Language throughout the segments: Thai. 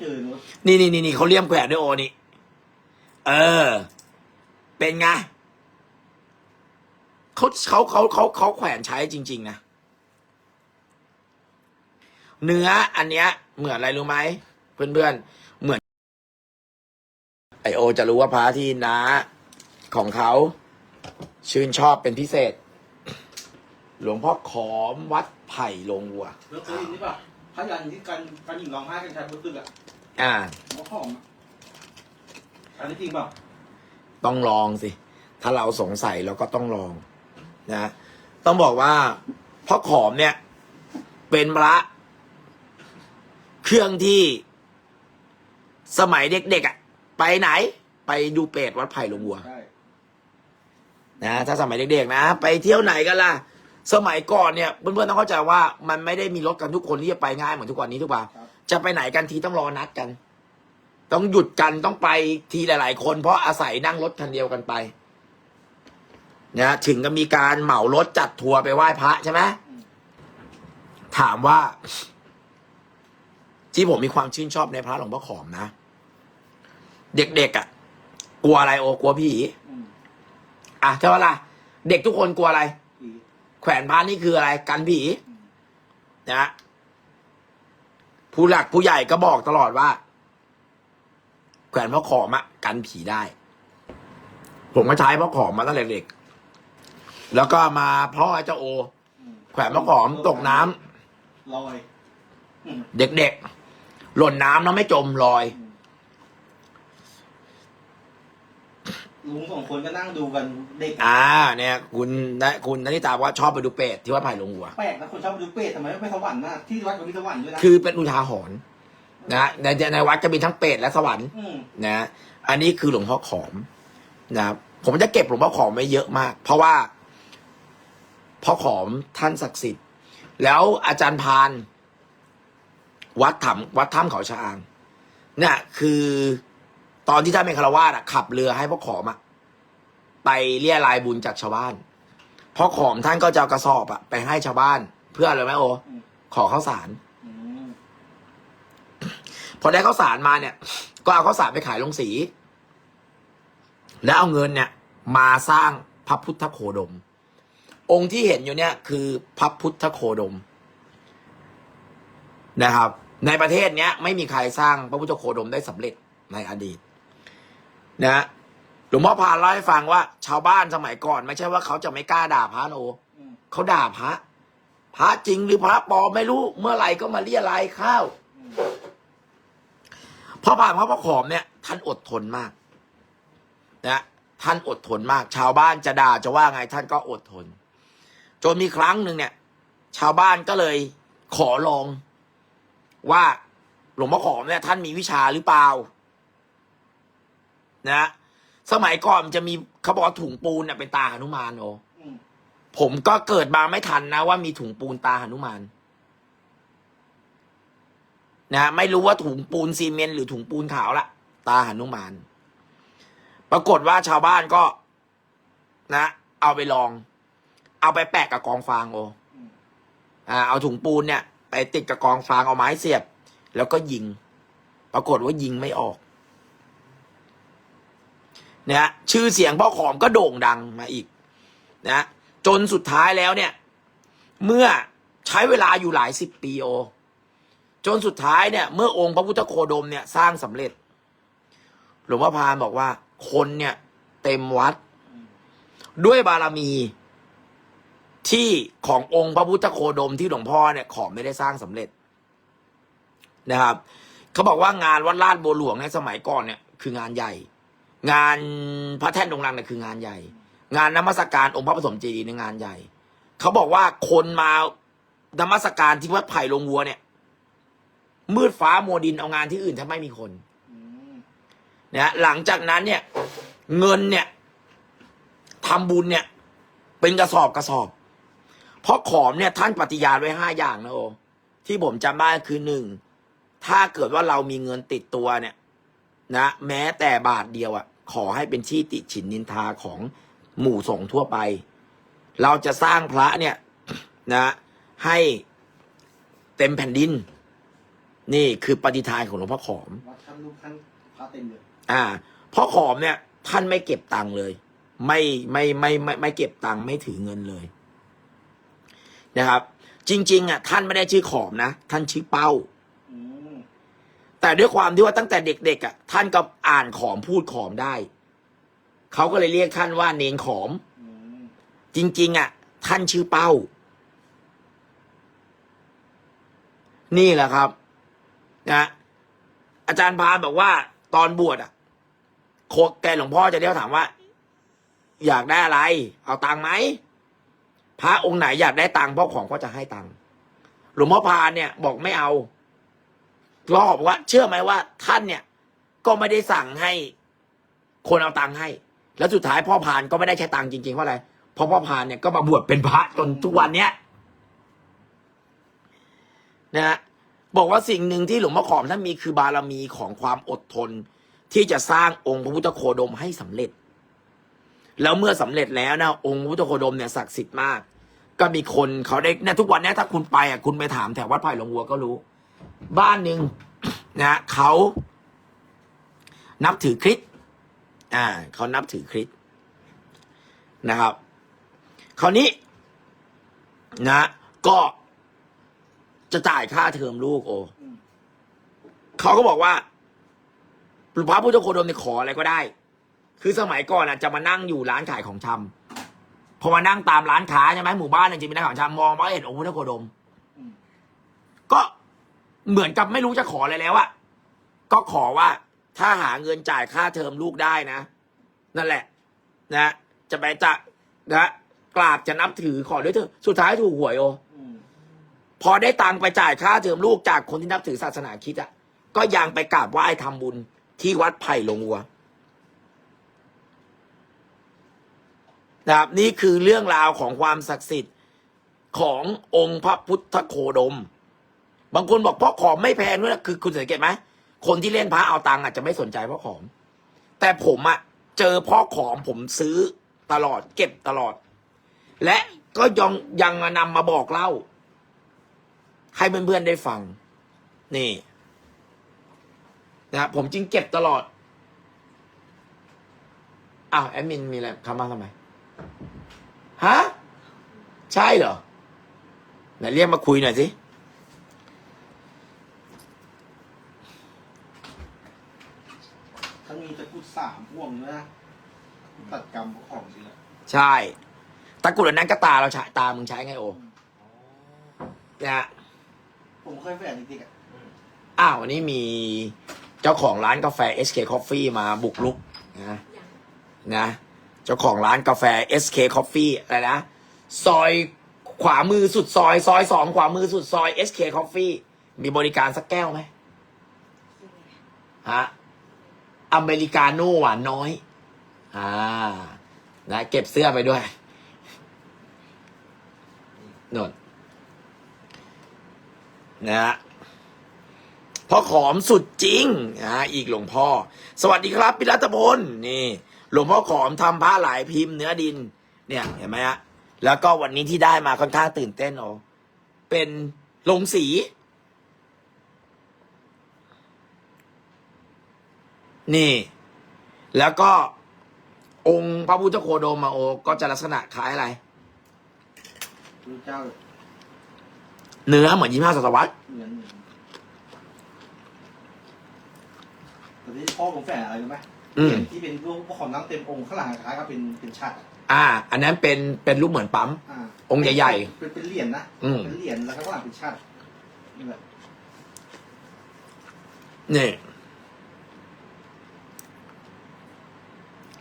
เจอเนอะนี่นี่นี่นี่เขาเลี่ยมแขวนด้วยโอนี่ เออ เป็นไงเขาเขาเขาเขาเขาแขวนใช้จริง ๆ นะ เนื้ออันเนี้ย เหมือนอะไรรู้ไหมเพื่อนๆ เหมือน ไอโอ จะรู้ว่าพระที่น้าของเขา ชื่นชอบเป็นพิเศษ หลวงพ่อขอมวัดไผ่ลงวัว แล้วเคยเห็นนี่ป่ะพยันที่กันกันหญิงร้องไห้กันชายบนตึกอะ อ่าหมอหอมอะอันนี้จริงเปล่าต้องลองสิ ถ้าเราสงสัยเราก็ต้องลองนะ ต้องบอกว่าพ่อขอมเนี่ย เป็นพระ เครื่องที่สมัยเด็กๆอะ ไปไหน ไปดูเปรตวัดไผ่หลวงวัว ใช่นะถ้าสมัยเด็กๆนะ ไปเที่ยวไหนกันล่ะ สมัยก่อนเนี่ยเพื่อนๆต้องเข้าใจว่ามันไม่ได้มีรถกันทุกคนที่จะไปง่ายเหมือนทุกวันนี้ทุกป่ะครับ จะไปไหนกันทีต้องรอนัดกัน ต้องหยุดกันต้องไปทีหลาย ๆ คน เพราะอาศัยนั่งรถคันเดียวกันไปนะถึงก็มีการเหมารถจัดทัวร์ไปไหว้พระใช่ไหมถามว่า ที่ผมมีความชื่นชอบในพระหลวงพ่อขอมนะ เด็กๆอะ่ะ กลัวอะไรโอกลัวผีอืมอะใช่ปะล่ะเด็กทุกคนกลัวอะไรผีแขวนพระนี่คืออะไร กันผีนะ ผู้หลักผู้ใหญ่ก็บอกตลอดว่า แขวนพ่อขอมอะกันผีได้ ผมก็ใช้พ่อขอมมาตั้งแต่เด็ก แล้วก็มาพ่อเจ้าโออืมแขวนพ่อขอมตกน้ำลอยอืมเด็กๆ หล่นน้ำแล้วไม่จมลอย ลุงสองคนก็นั่งดูกันเด็กอ่าเนี่ยคุณนะคุณนันทิตาบอกว่าชอบไปดูเป็ดที่วัดไผ่หลวงหัว แปลกนะคนชอบดูเป็ดทำไมไม่ไปสวรรค์น่ะที่วัดก็มีสวรรค์ด้วยนะคือเป็นอุทาหรณ์นะในในวัดจะมีทั้งเป็ดและสวรรค์อืมนะอันนี้คือหลวงพ่อขอมนะครับผมจะเก็บหลวงพ่อขอมไว้เยอะมาก เพราะว่าพ่อขอมท่านศักดิ์สิทธิ์ แล้วอาจารย์พาน วัดถ้ำวัดถ้ำเขาชะอางเนี่ยคือตอนที่ท่านเป็นคารวาสอะขับเรือให้พ่อขอมอะ ไปเรียรายบุญจากชาวบ้าน เพ่อขอมท่านก็จะเอากระสอบอะไปให้ชาวบ้าน เพื่ออะไรไหมโอ ขอข้าวสาร พอได้ข้าวสารมาเนี่ย ก็เอาข้าวสารไปขายลงสี แล้วเอาเงินเนี่ย มาสร้างพระพุทธโคดม องค์ที่เห็นอยู่เนี่ย คือพระพุทธโคดม นะครับ ในประเทศเนี้ย ไม่มีใครสร้างพระพุทธโคดมได้สำเร็จในอดีตนะ หลวงพ่อพานเล่าให้ฟังว่า ชาวบ้านสมัยก่อน ไม่ใช่ว่าเขาจะไม่กล้าด่าพระนะโอ้เขาด่าพระ พระจริงหรือพระปลอมไม่รู้ เมื่อไหร่ก็มาเรียรายข้าวพ่อผ่านพระประขอมเนี่ย ท่านอดทนมากนะท่านอดทนมาก ชาวบ้านจะด่าจะว่าไง ท่านก็อดทน จนมีครั้งหนึ่งเนี่ย ชาวบ้านก็เลยขอลองว่าหลวงพ่อขอมเนี่ยท่านมีวิชาหรือเปล่า นะ สมัยก่อนมันจะมีเขาบอกว่าถุงปูนเนี่ยเป็นตาหนุมานโอผมก็เกิดมาไม่ทันนะว่ามีถุงปูนตาหนุมานนะไม่รู้ว่าถุงปูนซีเมนต์หรือถุงปูนขาวละตาหนุมาน ปรากฏว่าชาวบ้านก็ นะ เอาไปลอง เอาไปแปะกับกองฟางโออ่าเอาถุงปูนเนี่ย ไปติดกับกองฟางเอาไม้เสียบ แล้วก็ยิง ปรากฏว่ายิงไม่ออก นะชื่อเสียงพ่อขอมก็โด่งดังมาอีกนะจนสุดท้ายแล้วเนี่ย เมื่อใช้เวลาอยู่หลายสิบปีโอ จนสุดท้ายเนี่ย เมื่อองค์พระพุทธโคดมเนี่ยสร้างสำเร็จ หลวงพ่อพานบอกว่า คนเนี่ยเต็มวัด ด้วยบารมีที่ขององค์พระพุทธโคดมที่หลวงพ่อเนี่ย ขอไม่ได้สร้างสำเร็จนะครับ เขาบอกว่างานวัดลาดบัวหลวงในสมัยก่อนเนี่ย คืองานใหญ่ งานพระแท่นดงรังเนี่ยคืองานใหญ่ งานนมัสการองค์พระปฐมเจดีย์ในงานใหญ่ เขาบอกว่าคนมานมัสการที่วัดไผ่ลงวัวเนี่ย มืดฟ้ามัวดินเอางานที่อื่นถ้าไม่มีคนนะหลังจากนั้นเนี่ย เงินเนี่ยทำบุญเนี่ย เป็นกระสอบกระสอบ เพราะขอมเนี่ย ท่านปฏิญาณไว้ห้าอย่างนะโอที่ผมจำได้คือหนึ่งถ้าเกิดว่าเรามีเงินติดตัวเนี่ย นะแม้แต่บาทเดียวอะ่ะ ขอให้เป็นที่ติฉินนินทาของหมู่สงฆ์ทั่วไป เราจะสร้างพระเนี่ยนะให้เต็มแผ่นดิน นี่คือปฏิทานของหลวงพ่อขอมวัดท่านรูปท่านพระเต็มเลยอ่าพ่อขอมเนี่ย ท่านไม่เก็บตังค์เลย ไม่ไม่ไม่ไมไม่ไม่เก็บตังค์ไม่ถือเงินเลยนะครับ จริง ๆอะท่านไม่ได้ชื่อขอมนะ ท่านชื่อเป้าอืม แต่ด้วยความที่ว่าตั้งแต่เด็กๆอะท่านก็อ่านขอมพูดขอมได้ เขาก็เลยเรียกท่านว่าเนนขอมอืมจริง ๆ อะ ท่านชื่อเป้า นี่แหละครับ นะอาจารย์พานบอกว่า ตอนบวชอะโคแกหลวงพ่อจะเรียกถามว่า อยากได้อะไร เอาตังค์ไหมพระองค์ไหนอยากได้ตังค์พ่อของก็จะให้ตังค์หลวงพ่อพานเนี่ย บอกไม่เอา รอบว่า เชื่อไหมว่าท่านเนี่ย ก็ไม่ได้สั่งให้ คนเอาตังค์ให้ แล้วสุดท้ายพ่อพานก็ไม่ได้ใช้ตังค์จริงๆเพราะอะไรเพราะพ่อพานเนี่ยก็มาบวชเป็นพระจนทุกวันเนี้ยนะฮะบอกว่าสิ่งหนึ่งที่หลวงพ่อขอมท่านมีคือบารมีของความอดทน ที่จะสร้างองค์พระพุทธโคดมให้สำเร็จ แล้วเมื่อสำเร็จแล้วนะองค์พระพุทธโคดมเนี่ยศักดิ์สิทธิ์มาก ก็มีคนเขาได้เนี่ยทุกวันนี้ถ้าคุณไปอะคุณไปถามแถววัดไผ่หลวงวัวก็รู้ บ้านหนึ่งนะเขานับถือคริสต์อ่าเขานับถือคริสต์นะครับ คราวนี้ นะ ก็จะจ่ายค่าเทอมลูกโอเขาก็บอกว่าพระพุทธโคดมเนี่ยขออะไรก็ได้ คือสมัยก่อนอะจะมานั่งอยู่ร้านขายของชำพอมานั่งตามร้านค้าใช่ไหมหมู่บ้านเนี่ยจะมีร้านของชำมองมาเห็นองค์พุทธโคดม เหมือนกับไม่รู้จะขออะไรแล้วอะก็ขอว่า ถ้าหาเงินจ่ายค่าเทอมลูกได้นะ นั่นแหละ นะ จะไปจะนะกราบจะนับถือขอด้วยเถอะสุดท้ายถูกหวยโอพอได้ตังไปจ่ายค่าเทอมลูกจากคนที่นับถือศาสนาคิดอะก็ยังไปกราบไหว้ทำบุญที่วัดไผ่ลงวัวนะครับนี่คือเรื่องราวของความศักดิ์สิทธิ์ขององค์พระพุทธโคดม บางคนบอกเพ่อขอมไม่แพงด้วยนะคือคุณสังเกตไหมคนที่เล่นพระเอาตังค์อาจจะไม่สนใจเพ่อขอมแต่ผมอะเจอพ่อขอมผมซื้อตลอด เก็บตลอด และก็ยังยังนำมาบอกเล่า ให้เพื่อนๆได้ฟัง นี่นะครับผมจึงเก็บตลอดอ้าวแอดมินมีอะไรคำมาทำไมฮะใช่เหรอไหนเรียกมาคุยหน่อยสิ ท่านมีตะกรุด สามพวงด้วยนะตัดกรรมของจริงอะใช่ ตะกรุดอันนั้นก็ตาเราใช้ตามึงใช้ไงโอนะฮะผมเคยแฝงจริงๆอะอ้าววันนี้มีเจ้าของร้านกาแฟ SK Coffee มาบุกลุกนะนะ เจ้าของร้านกาแฟ SK Coffee อะไรนะ ซอยขวามือสุดซอย ซอยสองขวามือสุดซอย SK Coffee มีบริการสักแก้วไหมฮะ อเมริกาโน่หวานน้อย อ่า นะ เก็บเสื้อไปด้วยนนนะฮะพ่อขอมสุดจริงนะอีกหลวงพ่อ สวัสดีครับพิรัตพลนี่ หลวงพ่อขอมทำผ้าหลายพิมพ์เนื้อดิน เนี่ยเห็นไหมฮะแล้วก็วันนี้ที่ได้มาค่อนข้างตื่นเต้นโอเป็นลงสี นี่ แล้วก็องค์พระพุทธโคโดมมาโอ ก็จะลักษณะคล้ายอะไร รู้เจ้าเลยเนื้อเหมือนยี่ห้าศตวรรษเหมือนเหมือนแต่ที่พ่อผมแฝงอะไรรู้ไหมอืม ที่เป็นรูปพวกของนั่งเต็มองค์ข้างหลังคล้ายๆกับเป็นเป็นชัดอะอ่า อันนั้นเป็นเป็นรูปเหมือนปั๊ม อ่าองค์ใหญ่เป็นเป็นเหรียญนะอืม เป็นเหรียญแล้วก็ข้างหลังเป็นชัดนี่แหละ นี่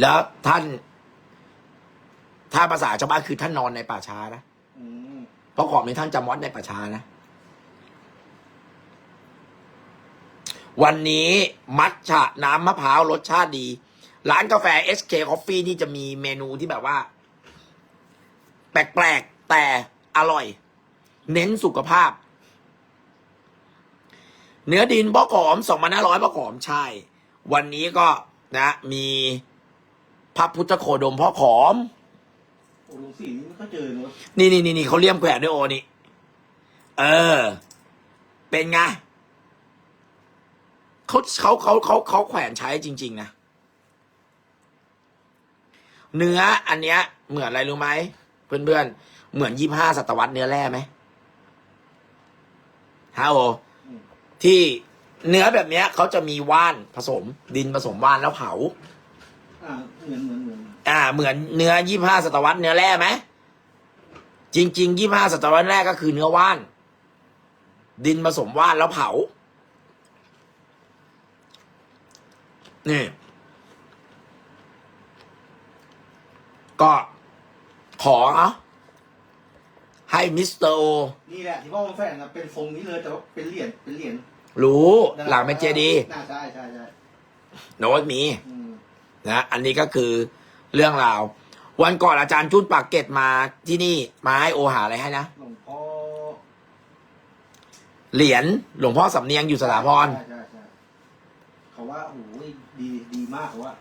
แล้วท่าน ถ้าภาษาชาวบ้านคือท่านนอนในป่าช้านะอืมเพราะขอมนี้ท่านจำวัดในป่าช้านะ วันนี้มัทฉะน้ำมะพร้าวรสชาติดี ร้านกาแฟ SK Coffee นี่จะมีเมนูที่แบบว่า แปลกๆ แต่อร่อย เน้นสุขภาพ เนื้อดินพ่อขอมสองพันห้าร้อยพ่อขอมใช่ วันนี้ก็นะ มี พระพุทธโคดมพ่อขอม โอ้ลุงสีนี่ไม่ค่อยเจอเนอะนี่นี่นี่นี่เขาเลี่ยมแขวนด้วยโอนี่ เออ เป็นไงเขาเขาเขาเขาเขาแขวนใช้จริง ๆ นะ เนื้ออันเนี้ย เหมือนอะไรรู้ไหมเพื่อนๆ เหมือนยี่ห้าศตวรรษเนื้อแร่ไหมฮะโออืมที่เนื้อแบบเนี้ยเขาจะมีว่านผสม ดินผสมว่านแล้วเผา อ่าเหมือนเหมือนเหมือนอ่า เหมือนเนื้อยี่ห้าศตวรรษเนื้อแร่ไหมจริงๆยี่ห้าศตวรรษแรกก็คือเนื้อว่าน ดินผสมว่านแล้วเผานี่ก็ขอเอาให้มิสเตอร์โอนี่แหละที่พ่อมาแฝงนะเป็นทรงนี้เลยแต่ว่าเป็นเหรียญเป็นเหรียญรู้หลังเป็นเจดีย์น่าใช่ใช่ใช่โน้ตมีอืม นะอันนี้ก็คือเรื่องราว วันก่อนอาจารย์จุนปากเกร็ดมาที่นี่มาให้โอหาอะไรให้นะหลวงพ่อเหรียญหลวงพ่อสำเนียงอยู่สถาพร ใช่ใช่ใช่เขาว่าโอ้โหดีดีมากเขาว่า